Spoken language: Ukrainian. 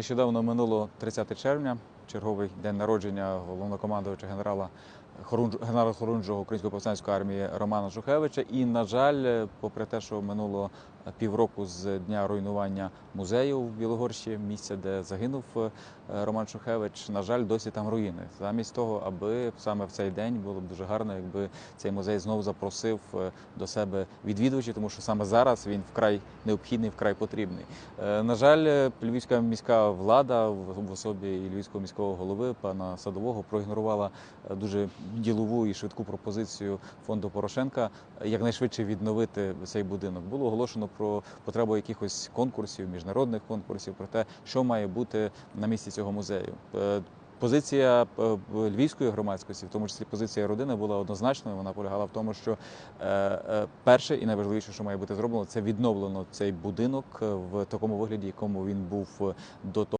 Нещодавно минуло 30 червня, черговий день народження головнокомандувача генерала генерала Хорунжого Української повстанської армії Романа Шухевича. І, на жаль, попри те, що минуло півроку з дня руйнування музею в Білогорщі, місця, де загинув е, Роман Шухевич, на жаль, досі там руїни. Замість того, аби саме в цей день було б дуже гарно, якби цей музей знову запросив е, до себе відвідувачів, тому що саме зараз він вкрай необхідний, вкрай потрібний. Е, На жаль, львівська міська влада в особі і львівського міського голови пана Садового проігнорувала е, дуже ділову і швидку пропозицію фонду Порошенка е, якнайшвидше відновити цей будинок. Було оголошено про потребу якихось конкурсів, міжнародних конкурсів, про те, що має бути на місці цього музею. Е, Позиція львівської громадськості, в тому числі позиція родини, була однозначною. Вона полягала в тому, що перше і найважливіше, що має бути зроблено, це відновлено цей будинок в такому вигляді, якому він був до того.